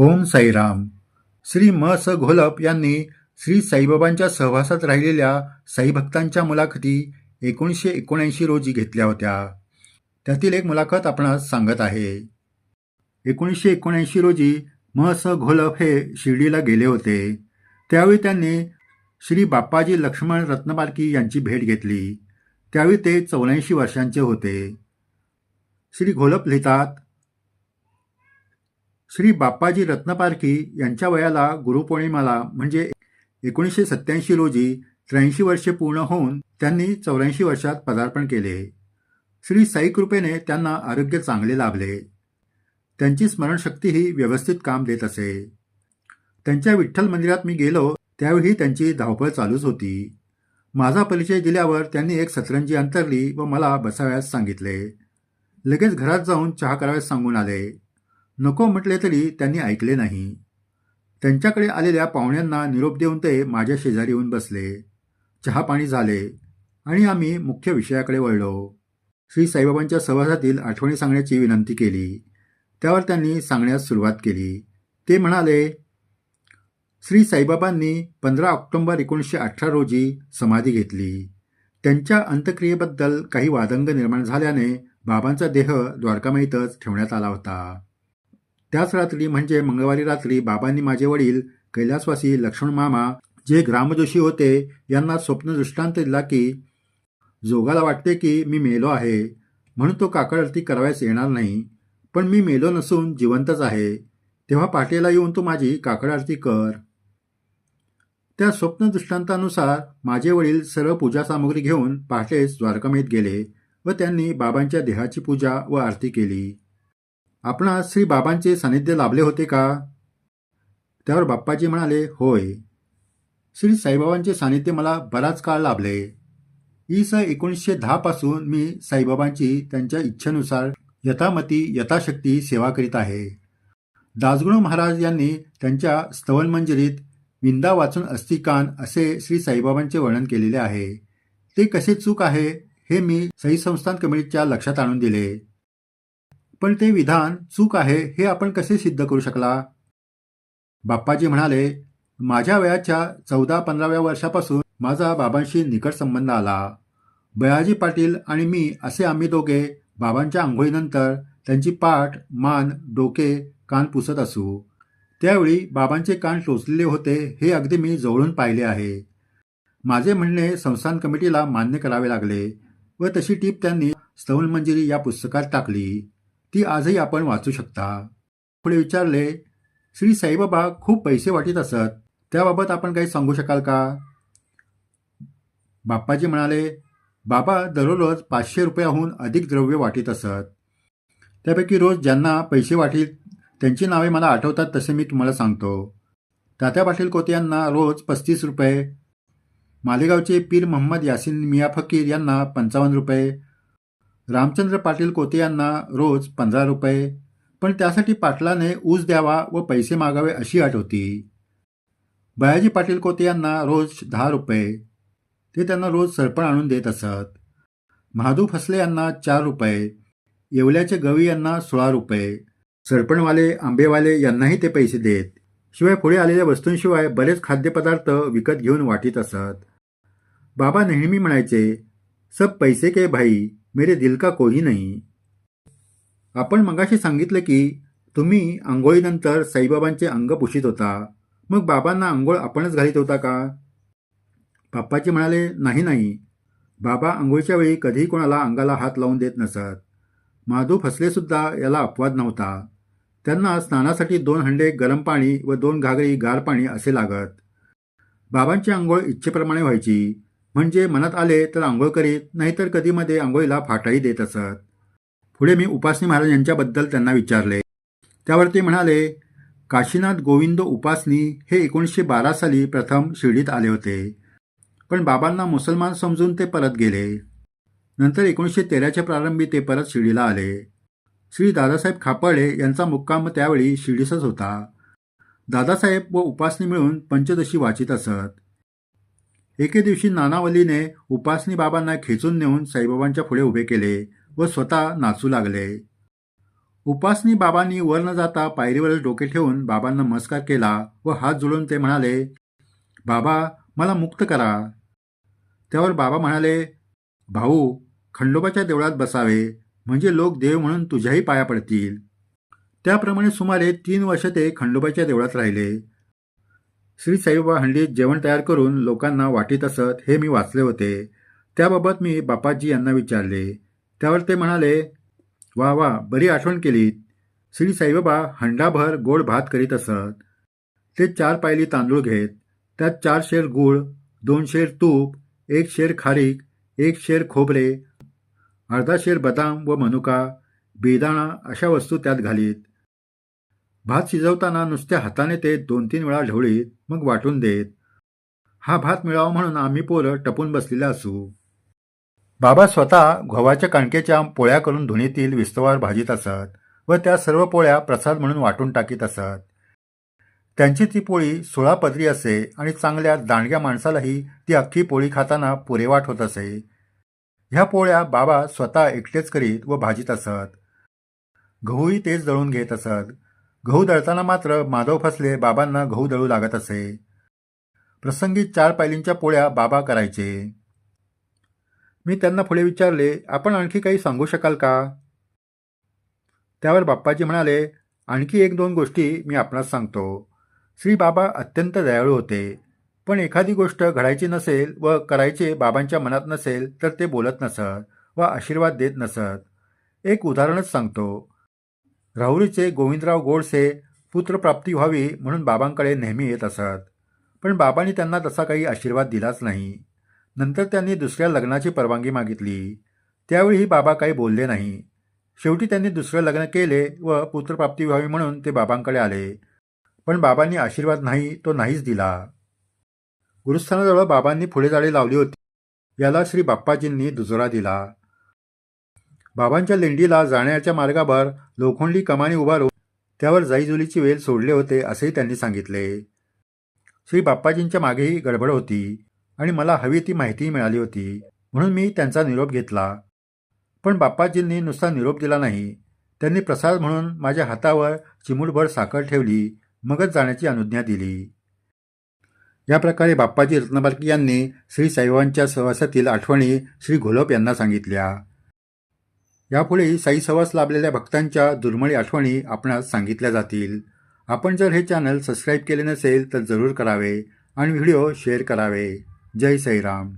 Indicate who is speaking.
Speaker 1: ओम साईराम. श्री म स घोलप यांनी श्री साईबाबांच्या सहवासात राहिलेल्या साईभक्तांच्या मुलाखती एकोणीसशे एकोणऐंशी रोजी घेतल्या होत्या. त्यातील एक मुलाखत आपणास सांगत आहे. एकोणीसशे एकोणऐंशी रोजी म स घोलप हे शिर्डीला गेले होते. त्यावेळी त्यांनी श्री बाप्पाजी लक्ष्मण रत्नपालकी यांची भेट घेतली. त्यावेळी ते चौऱ्याऐंशी वर्षांचे होते. श्री घोलप लिहितात श्री बाप्पाजी रत्नपारखी यांच्या वयाला गुरुपौर्णिमाला म्हणजे एकोणीसशे सत्याऐंशी रोजी त्र्याऐंशी वर्षे पूर्ण होऊन त्यांनी चौऱ्याऐंशी वर्षात पदार्पण केले. श्री साई कृपेने त्यांना आरोग्य चांगले लाभले. त्यांची स्मरणशक्तीही व्यवस्थित काम देत असे. त्यांच्या विठ्ठल मंदिरात मी गेलो त्यावेळी त्यांची धावपळ चालूच होती. माझा परिचय दिल्यावर त्यांनी एक सतरंजी अंतरली व मला बसाव्यास सांगितले. लगेच घरात जाऊन चहा कराव्यास सांगून आले. नको म्हटले तरी त्यांनी ऐकले नाही. त्यांच्याकडे आलेल्या पाहुण्यांना निरोप देऊन ते माझ्या शेजारी येऊन बसले. चहा पाणी झाले आणि आम्ही मुख्य विषयाकडे वळलो. श्री साईबाबांच्या सहवासातील आठवणी सांगण्याची विनंती केली. त्यावर त्यांनी सांगण्यास सुरुवात केली. ते म्हणाले श्री साईबाबांनी पंधरा ऑक्टोंबर एकोणीसशे अठरा रोजी समाधी घेतली. त्यांच्या अंत्यक्रियेबद्दल काही वादंग निर्माण झाल्याने बाबांचा देह द्वारकामाईतच ठेवण्यात आला होता. त्याच रात्री म्हणजे मंगळवारी रात्री बाबांनी माझे वडील कैलासवासी लक्ष्मण मामा जे ग्रामजोशी होते यांना स्वप्न दृष्टांत दिला की जोगाला वाटते की मी मेलो आहे. म्हणून तो काकड आरती करावयास येणार नाही. पण मी मेलो नसून जिवंतच आहे. तेव्हा पाटेला येऊन तू माझी काकड आरती कर. त्या स्वप्न दृष्टांतानुसार माझे वडील सर्व पूजा सामग्री घेऊन पहाटेच द्वारकामेत गेले व त्यांनी बाबांच्या देहाची पूजा व आरती केली. आपणास श्री बाबांचे सानिध्य लाभले होते का? त्यावर बाप्पाजी म्हणाले होय. श्री साईबाबांचे सानिध्य मला बराच काळ लाभले. ई स एकोणीसशे दहापासून मी साईबाबांची त्यांच्या इच्छेनुसार यथामती यथाशक्ती सेवा करीत आहे. दासगुणू महाराज यांनी त्यांच्या स्तवनमंजरीत विंदा वाचून अस्तिकान असे श्री साईबाबांचे वर्णन केलेले आहे. ते कसे चूक आहे हे मी सई संस्थान कमिटीच्या लक्षात आणून दिले. पण ते विधान चूक आहे हे आपण कसे सिद्ध करू शकला? बाप्पाजी म्हणाले माझ्या वयाच्या चौदा पंधराव्या वर्षापासून माझा बाबांशी निकट संबंध आला. बयाजी पाटील आणि मी असे आम्ही दोघे बाबांच्या आंघोळीनंतर त्यांची पाठ मान डोके कान पुसत असू. त्यावेळी बाबांचे कान टोचलेले होते हे अगदी मी जवळून पाहिले आहे. माझे म्हणणे संस्थान कमिटीला मान्य करावे लागले व तशी टीप त्यांनी स्तवनमंजिरी या पुस्तकात टाकली. ती आजही आपण वाचू शकता. पुढे विचारले श्री साईबाबा खूप पैसे वाटीत असत त्याबाबत आपण काही सांगू शकाल का? बाप्पाजी म्हणाले बाबा दररोज पाचशे रुपयाहून अधिक द्रव्य वाटीत असत. त्यापैकी रोज ज्यांना पैसे वाटीत त्यांची नावे मला आठवतात तसे मी तुम्हाला सांगतो. तात्या पाटील कोते यांना रोज पस्तीस रुपये मालेगावचे पीर मोहम्मद यासिन मिया फकीर यांना पंचावन्न रुपये रामचंद्र पाटील कोते यांना रोज पंधरा रुपये पण त्यासाठी पाटलाने ऊस द्यावा व पैसे मागावे अशी अट होती. बयाजी पाटील कोते यांना रोज दहा रुपये ते त्यांना रोज सरपण आणून देत असत. महादू फसले यांना चार रुपये येवल्याचे गवी यांना सोळा रुपये सरपणवाले आंबेवाले यांनाही ते पैसे देत. शिवाय पुढे आलेल्या वस्तूंशिवाय बरेच खाद्यपदार्थ विकत घेऊन वाटीत असत. बाबा नेहमी म्हणायचे सब पैसे के भाई मेरे दिल का कोही नाही। आपण मगाशी सांगितलं की तुम्ही आंघोळीनंतर साईबाबांचे अंग पुशीत होता. मग बाबांना आंघोळ आपणच घालीत होता का? बाप्पाजी म्हणाले नाही नाही. बाबा आंघोळीच्या वेळी कधीही कोणाला अंगाला हात लावून देत नसत. माधू फसलेसुद्धा याला अपवाद नव्हता. त्यांना स्नानासाठी दोन हंडे गरम पाणी व दोन घागरी गार पाणी असे लागत. बाबांची आंघोळ इच्छेप्रमाणे व्हायची. म्हणजे मनात आले तर आंघोळ करीत नाहीतर कधीमध्ये आंघोळीला फाटाही देत असत. पुढे मी उपासनी महाराज यांच्याबद्दल त्यांना विचारले. त्यावर ते म्हणाले काशीनाथ गोविंद उपासनी हे एकोणीसशे बारा साली प्रथम शिर्डीत आले होते. पण बाबांना मुसलमान समजून ते परत गेले. नंतर एकोणीसशे तेराच्या प्रारंभी ते परत शिर्डीला आले. श्री दादासाहेब खापर्डे यांचा मुक्काम त्यावेळी शिर्डीसच होता. दादासाहेब व उपासनी मिळून पंचदशी वाचित असत. एके दिवशी नानावलीने उपासनी बाबांना खेचून नेऊन साईबाबांच्या पुढे उभे केले व स्वतः नाचू लागले. उपासनी बाबांनी वर न जाता पायरीवर डोके ठेवून बाबांना नमस्कार केला व हात जोडून ते म्हणाले बाबा मला मुक्त करा. त्यावर बाबा म्हणाले भाऊ खंडोबाच्या देवळात बसावे म्हणजे लोक देव म्हणून तुझ्याही पाया पडतील. त्याप्रमाणे सुमारे तीन वर्ष ते खंडोबाच्या देवळात राहिले. श्री साईबाबा हंडीत जेवण तयार करून लोकांना वाटीत असत हे मी वाचले होते. त्याबाबत मी बापाजी यांना विचारले. त्यावर ते म्हणाले वा वा बरी आठवण केलीत. श्री साईबाबा हंडाभर गोड भात करीत असत. ते चार पायली तांदूळ घेत. त्यात चार शेर गूळ दोन शेर तूप एक शेर खारीक एक शेर खोबरे अर्धा शेर बदाम व मनुका बेदाणा अशा वस्तू त्यात घालीत. भात शिजवताना नुसत्या हाताने ते दोन तीन वेळा ढवळीत मग वाटून देत. हा भात मिळावा म्हणून आम्ही पोरं टपून बसलेले असू. बाबा स्वतः गव्हाच्या कणकेच्या पोळ्या करून धुणीतील विस्तवार भाजीत असत व त्या सर्व पोळ्या प्रसाद म्हणून वाटून टाकीत असत. त्यांची ती पोळी सोळा पदरी असे आणि चांगल्या दांडग्या माणसालाही ती अख्खी पोळी खाताना पुरेवाट होत असे. ह्या पोळ्या बाबा स्वतः एकटेच करीत व भाजीत असत. गहूही तेच दळून घेत असत. गहू दळताना मात्र माधव फसले बाबांना गहू दळू लागत असे. प्रसंगी चार पायलींच्या पोळ्या बाबा करायचे. मी त्यांना पुढे विचारले आपण आणखी काही सांगू शकाल का? त्यावर बाप्पाजी म्हणाले आणखी एक दोन गोष्टी मी आपणास सांगतो. श्री बाबा अत्यंत दयाळू होते. पण एखादी गोष्ट घडायची नसेल व करायचे बाबांच्या मनात नसेल तर ते बोलत नसत व आशीर्वाद देत नसत. एक उदाहरणच सांगतो. राहुरीचे गोविंदराव गोडसे पुत्रप्राप्ती व्हावी म्हणून बाबांकडे नेहमी येत असत. पण बाबांनी त्यांना तसा काही आशीर्वाद दिलाच नाही. नंतर त्यांनी दुसऱ्या लग्नाची परवानगी मागितली. त्यावेळीही बाबा काही बोलले नाही. शेवटी त्यांनी दुसरं लग्न केले व पुत्रप्राप्ती व्हावी म्हणून ते बाबांकडे आले. पण बाबांनी आशीर्वाद नाही तो नाहीच दिला. गुरुस्थानाजवळ बाबांनी पुढे जाळी लावली होती. याला श्री बाप्पाजींनी दुजोरा दिला. बाबांच्या लेंडीला जाण्याच्या मार्गावर लोखंडी कमानी उभारून त्यावर जाईजुलीची वेल सोडले होते असेही त्यांनी सांगितले. श्री बाप्पाजींच्या मागेही गडबड होती आणि मला हवी ती माहितीही मिळाली होती म्हणून मी त्यांचा निरोप घेतला. पण बाप्पाजींनी नुसता निरोप दिला नाही. त्यांनी प्रसाद म्हणून माझ्या हातावर चिमूटभर साखर ठेवली मगच जाण्याची अनुज्ञा दिली. या प्रकारे बाप्पाजी रत्नबारकी यांनी श्री साईबाबांच्या सहवासातील आठवणी श्री घोलप यांना सांगितल्या. यापुढे साईसवास लाभलेल्या भक्तांच्या दुर्मिळ आठवणी आपणास सांगितल्या जातील. आपण जर हे चॅनल सबस्क्राईब केले नसेल तर जरूर करावे आणि व्हिडिओ शेअर करावे. जय साईराम.